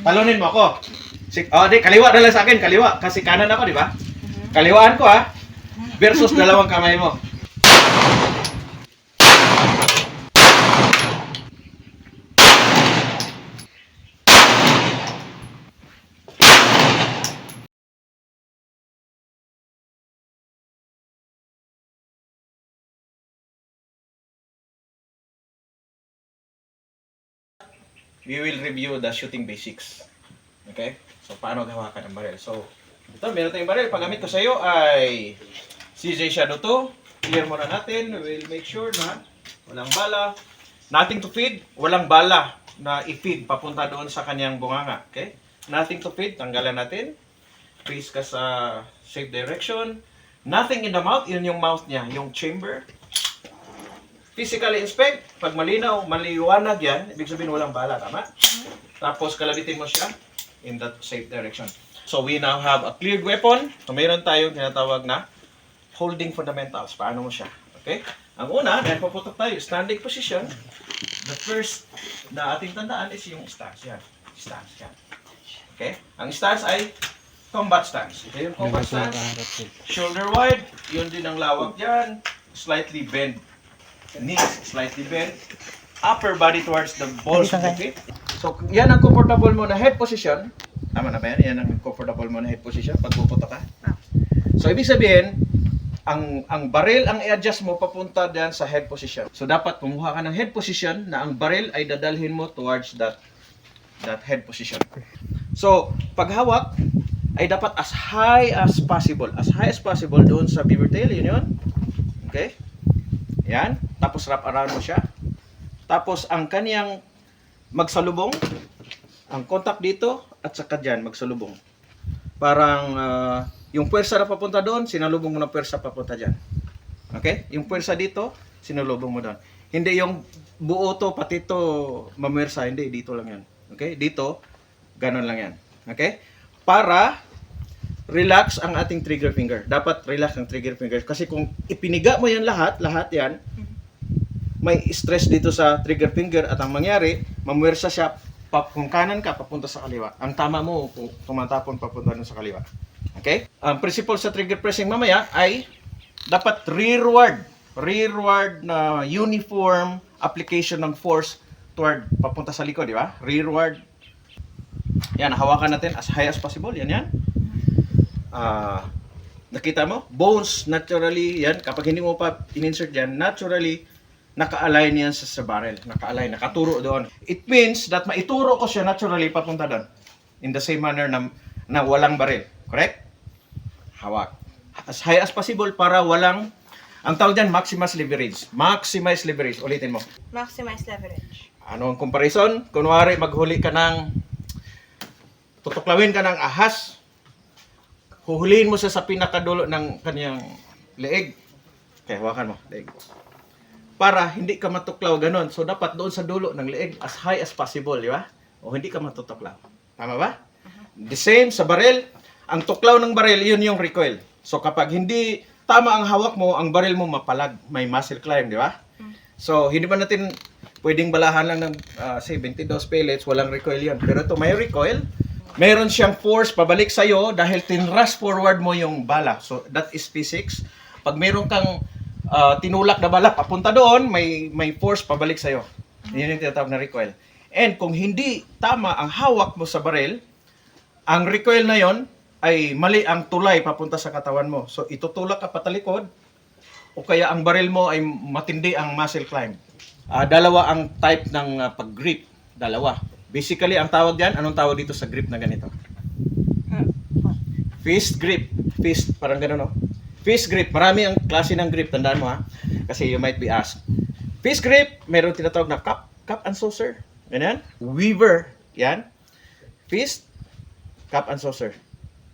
Talunin mo ako. Si, oh, di, kaliwa na lang sa akin, kaliwa. Kasi kanan ako, di ba? Kaliwaan ko, ha? Versus dalawang kamay mo. We will review the shooting basics. Okay? So, paano gawakan ang baril. So, ito, meron tayong baril. Paggamit ko sa iyo ay CJ Shadow 2. Clear muna natin. We will make sure na walang bala. Nothing to feed. Walang bala na i-feed papunta doon sa kanyang bunganga. Okay? Nothing to feed. Tanggalan natin. Face ka sa safe direction. Nothing in the mouth. Yun yung mouth niya. Yung chamber physically inspect, pag malinaw, maliwanag yan, ibig sabihin walang bala, tama? Tapos kalabitin mo siya in that safe direction. So we now have a cleared weapon. So mayroon tayong tinatawag na holding fundamentals. Paano mo siya? Okay? Ang una, dahil paputok tayo, standing position, the first na ating tandaan is yung stance. Yan. Stance. Yan. Okay? Ang stance ay combat stance. Ito yung combat stance. Shoulder wide, yun din ang lawak dyan. Slightly bend. Knees slightly bent. Upper body towards the balls of the feet. So, yan ang comfortable mo na head position. Tama na ba yan? Yan ang comfortable mo na head position pag pupunta ka. So, ibig sabihin, ang ang barrel ang i-adjust mo papunta diyan sa head position. So dapat kumuha ka ng head position na ang barrel ay dadalhin mo towards that that head position. So, paghawak ay dapat as high as possible. As high as possible doon sa beaver tail, yun yun. Okay? Yan. Tapos wrap around mo siya. Tapos ang kaniyang magsalubong, ang contact dito at saka dyan magsalubong. Parang ah, yung puwersa na papunta doon, sinalubong mo ng puwersa papunta dyan. Okay? Yung puwersa dito, sinalubong mo doon. Hindi yung buo to, pati to, mamersa. Hindi, dito lang yan. Okay? Dito, ganun lang yan. Okay? Para relax ang ating trigger finger. Dapat relax ang trigger finger. Kasi kung ipiniga mo yan lahat, lahat yan, may stress dito sa trigger finger at ang mangyari, mamuwersa siya pa, kung kanan ka, papunta sa kaliwa. Ang tama mo, tumatapon papunta sa kaliwa. Okay? Ang principle sa trigger pressing mamaya ay dapat rearward. Rearward na uniform application ng force toward papunta sa likod, di ba? Rearward. Yan, hawakan natin as high as possible. Yan, yan. Ah, nakita mo? Bones, naturally, yan. Kapag hindi mo pa in-insert yan, naturally, naka-align yan sa, sa barrel. Naka-align, nakaturo doon. It means that maituro ko siya naturally papunta doon. In the same manner na, na walang barrel. Correct? Hawak. As high as possible para walang, ang tawag dyan, maximize leverage. Maximize leverage. Ulitin mo. Maximize leverage. Ano ang comparison? Kunwari, maghuli ka ng, tutuklawin ka ng ahas, huhulihin mo siya sa pinakadulo ng kanyang leeg. Okay, hawakan mo, leeg. Para hindi ka matuklaw ganon. So, dapat doon sa dulo ng leeg, as high as possible, di ba? O hindi ka matutuklaw. Tama ba? The same sa baril. Ang tuklaw ng baril, yun yung recoil. So, kapag hindi tama ang hawak mo, ang baril mo mapalag. May muscle climb, di ba? So, hindi ba natin pwedeng balahan lang ng, ah, say, 22 pellets, walang recoil yun. Pero ito, may recoil. Meron siyang force pabalik sa'yo dahil tinrush forward mo yung bala. So, that is physics. Pag meron kang ah, tinulak na bala, papunta doon, may, may force pabalik sa'yo. Yun yung tinatawag na recoil. And kung hindi tama ang hawak mo sa baril, ang recoil na yon ay mali ang tulay papunta sa katawan mo. So, itutulak ka patalikod, o kaya ang baril mo ay matindi ang muscle climb. Ah, dalawa ang type ng ah, pag-grip. Dalawa. Basically, ang tawag diyan, anong tawag dito sa grip na ganito? Fist grip. Fist, parang gano'n, no? Fist grip. Marami ang klase ng grip. Tandaan mo, ha? Kasi you might be asked. Fist grip, meron tinatawag na cup. Cup and saucer. Ganyan. Weaver. Yan. Fist, cup and saucer.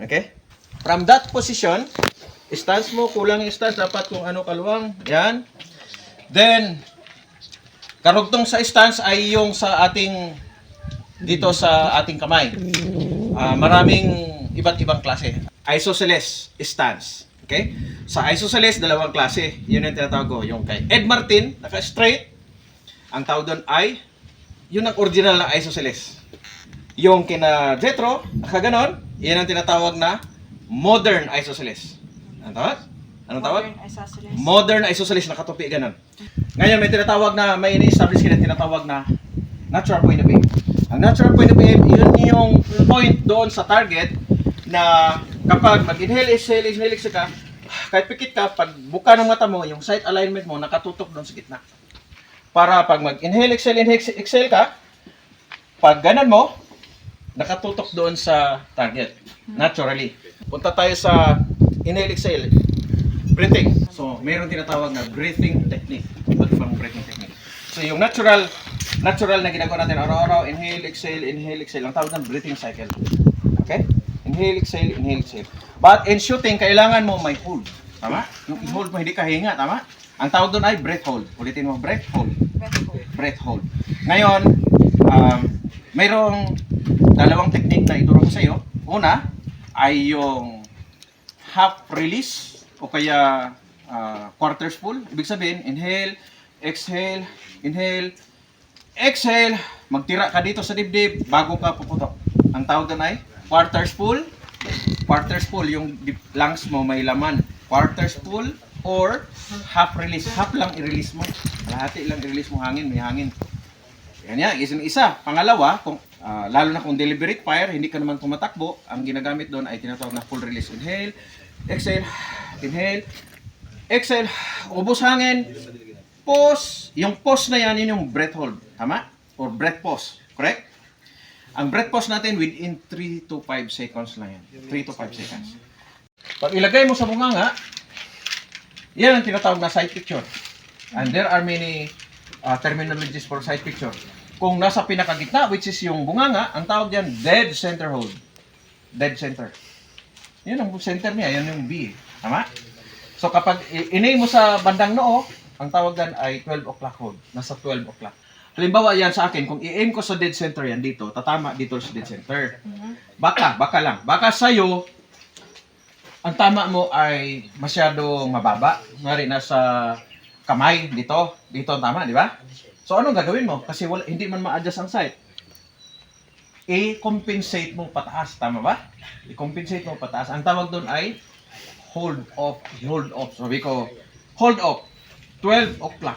Okay? From that position, stance mo, kulang yung stance, dapat kung ano kaluwang. Yan. Then, karugtong sa stance ay yung sa ating, dito sa ating kamay. Ah, maraming iba't ibang klase. Isosceles stance. Okay? Sa isosceles, dalawang klase. Yun ang tinatawag ko. Yung kay Ed Martin, naka-straight. Ang tawag doon ay, yun ang original na isosceles. Yung kina Jetro, nakaganon, yan ang tinatawag na modern isosceles. Ano tawag? Anong tawag? Modern isosceles. Modern isosceles, nakatupi ganon. Ngayon, may tinatawag na, may ini-establish ka na tinatawag na natural point of aim. Ang natural point of aim, yun yung point doon sa target na kapag mag-inhale, exhale, inhale, exhale ka, kahit pikit ka, pag buka ng mata mo, yung sight alignment mo, nakatutok doon sa gitna. Para pag mag-inhale, exhale, inhale, exhale ka, pag ganan mo, nakatutok doon sa target. Naturally. Punta tayo sa inhale, exhale. Breathing. So, mayroon tinatawag na breathing technique. Iba't ibang breathing technique. So, yung natural natural na ginagawa natin araw-araw, inhale, exhale, inhale, exhale. Ang tawag ng breathing cycle. Okay? Inhale, exhale, inhale, exhale. But in shooting, kailangan mo may hold. Tama? Yung i-hold mo, hindi ka hinga. Tama? Ang tawag doon ay breath hold. Ulitin mo, breath hold Breath hold. breath hold. Ngayon, um, mayroong dalawang technique na ituro ko sa iyo. Una ay yung half release o kaya uh, quarter spool. Ibig sabihin, inhale, exhale, inhale, exhale, magtira ka dito sa dibdib bago ka puputok. Ang tawag doon ay quarter spool. Quarter spool, yung lungs mo may laman. Quarter spool or half release. Half lang i-release mo. Lahati lang i-release mo hangin, may hangin. Yan yan, isa isa. Pangalawa, kung, ah, lalo na kung deliberate fire, hindi ka naman tumatakbo, ang ginagamit doon ay tinatawag na full release. Inhale, exhale, inhale, exhale, ubos hangin, pause. Yung pause na yan, yun yung breath hold. Tama? Or breath pause. Correct? Ang breath pause natin within 3 to 5 seconds lang yan. 3 to 5 seconds. Pag ilagay mo sa bunganga, yan ang tinatawag na side picture. And there are many uh, terminologies for side picture. Kung nasa pinakagitna, which is yung bunganga, ang tawag diyan dead center hold. Dead center. Yun ang center niya, yan yung B. Tama? So kapag inay mo sa bandang noo, ang tawag diyan ay 12 o'clock hold. Nasa 12 o'clock. Halimbawa yan sa akin, kung i-aim ko sa dead center yan dito, tatama dito sa dead center. Baka, baka lang. Baka sa'yo, ang tama mo ay masyadong mababa. Ngari nasa kamay dito, dito ang tama, di ba? So anong gagawin mo? Kasi wala, hindi man ma-adjust ang sight. I-compensate mo pataas, tama ba? I-compensate mo pataas. Ang tawag doon ay hold off, hold off. Sabi ko, hold off, 12 o'clock.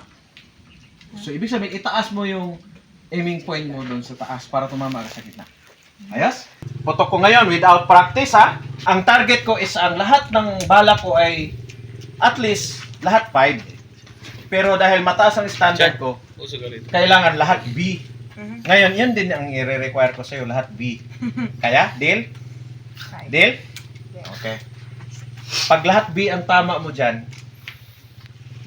So ibig sabihin, itaas mo yung aiming point mo doon sa taas para tumama ka sa gitna. Ayos? Putok ko ngayon without practice ha. Ang target ko is ang lahat ng bala ko ay at least lahat 5. Pero dahil mataas ang standard ko, kailangan lahat B. Mhm. Ngayon, yan din ang i-require ko sa'yo, lahat B. Kaya? Deal? Deal? Okay. Pag lahat B ang tama mo dyan,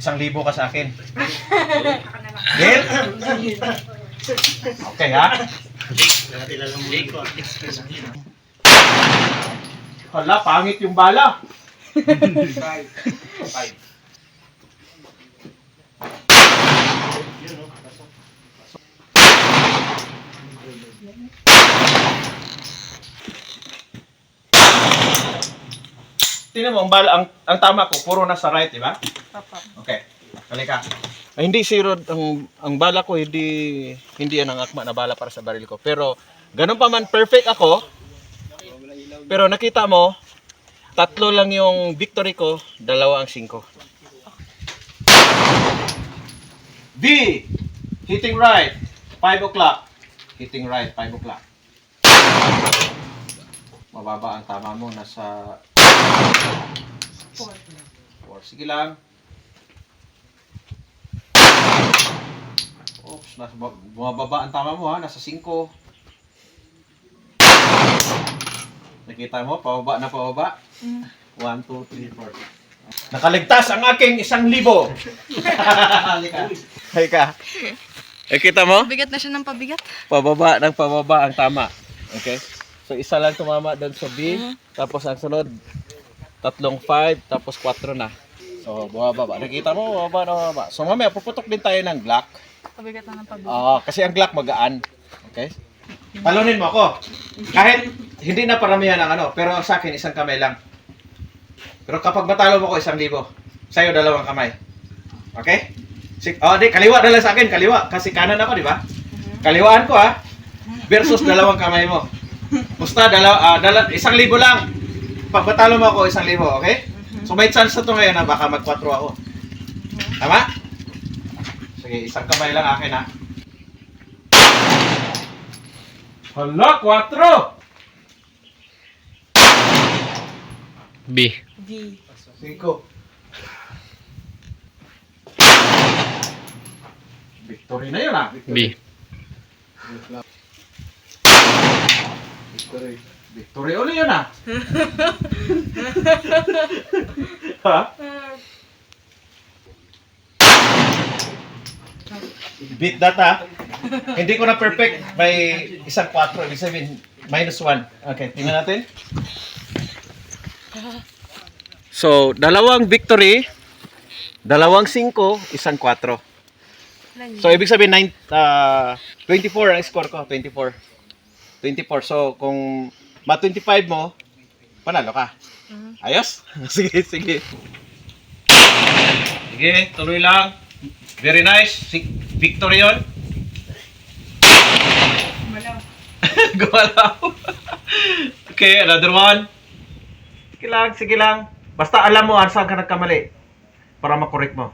isang libo ka sa akin. Deal? Okay ha? Hala, pangit yung bala. Five. Five. Tingnan mo, ang bala, ang, ang tama ko, puro nasa right, di ba? Okay. Halika. Ay, hindi zero ang ang bala ko hindi hindi yan ang akma na bala para sa baril ko. Pero ganun pa man perfect ako. Pero nakita mo tatlo lang yung victory ko, dalawa ang singko. B. Hitting right. 5 o'clock. Hitting right, 5 o'clock. Mababa ang tama mo, nasa Four. 4. Sige lang. Oops, nasa ba- bumababa ang tama mo ha, nasa 5. Nakita mo, pababa na pababa. Mm. 1, 2, 3, 4. Nakaligtas ang aking isang libo. Halika. Halika. Eh, kita mo? Bigat na siya ng pabigat. Pababa ng pababa ang tama. Okay? So, isa lang tumama doon sa B. Tapos ang sunod, tatlong 5, tapos 4 na. So, bumababa. Nakita mo, bumababa na bumababa. So, mamaya, puputok din tayo ng Glock. Pabigat na ng pabigat. Oo, kasi ang Glock magaan. Okay? Talunin mo ako. Kahit hindi na paramihan ang ano, pero sa akin, isang kamay lang. Pero kapag matalo mo ko, isang libo. Sa'yo, dalawang kamay. Okay? Sik oh, di, kaliwa na lang sa akin, kaliwa. Kasi kanan ako, di ba? Kaliwaan ko, ha? versus dalawang kamay mo. Basta dalaw, ah, dala, isang libo lang. Pag matalo mo ako, isang libo, okay? So may chance na to ngayon na baka mag 4 ako. Tama? Sige, isang kamay lang akin ha. Hala, 4! B. D. 5. Victory na yun ah. B. Victory. Victory ulit yun ah. ha? Beat that ah. Hindi ko na perfect. May isang 4. Ibig sabihin, minus 1. Okay, tingnan natin. So, dalawang victory, dalawang 5, isang 4. So, ibig sabihin, nine, ah, 24 ang score ko. 24. 24. So, kung ma-25 mo, panalo ka. Ayos? sige, sige. Sige, tuloy lang. Very nice. Si victory yun. Gumalaw. okay, another one. Sige lang, sige lang. Basta alam mo saan ka nagkamali. Para makorek mo.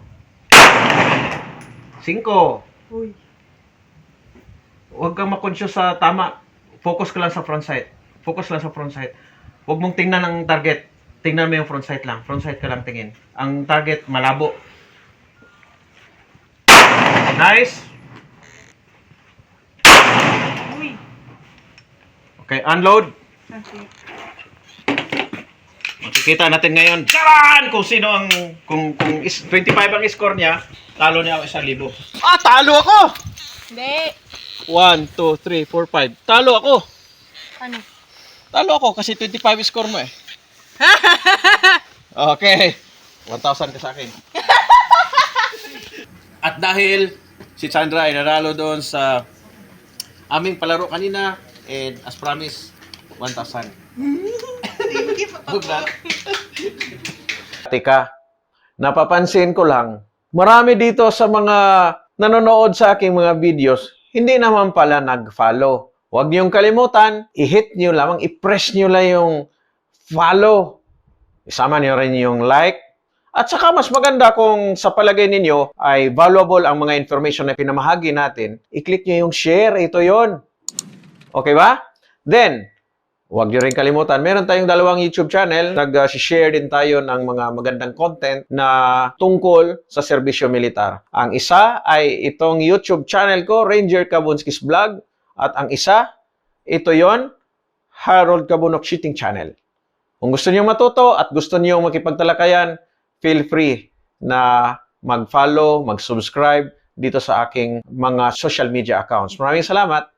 Cinco. Uy. Huwag kang makonsyo sa tama. Focus ka lang sa front sight. Focus lang sa front sight. Huwag mong tingnan ang target. Tingnan mo yung front sight lang. Front sight ka lang tingin. Ang target, malabo. Nice. Uy. Okay, unload. Okay. Makikita natin ngayon. Charan! Kung sino ang... Kung, kung is, 25 ang score niya, talo niya ako isang libo. Ah, talo ako! Hindi. 1, 2, 3, 4, 5. Talo ako. Ano? Talo ako kasi 25 score mo eh. okay. 1,000 ka sa akin. At dahil si Chandra ay nanalo doon sa aming palaro kanina and as promised, 1,000. Tika, napapansin ko lang, marami dito sa mga nanonood sa aking mga videos, hindi naman pala nag-follow. Huwag niyong kalimutan, i-hit niyo lamang, i-press niyo lang yung follow. Isama niyo rin yung like. At saka mas maganda kung sa palagay ninyo ay valuable ang mga information na pinamahagi natin, i-click niyo yung share. Ito yon. Okay ba? Then, Huwag niyo rin kalimutan, meron tayong dalawang YouTube channel. Nag-share din tayo ng mga magandang content na tungkol sa serbisyo militar. Ang isa ay itong YouTube channel ko, Ranger Kabunskis Vlog. At ang isa, ito yon Harold Kabunok Shooting Channel. Kung gusto niyo matuto at gusto niyo makipagtalakayan, feel free na mag-follow, mag-subscribe dito sa aking mga social media accounts. Maraming salamat!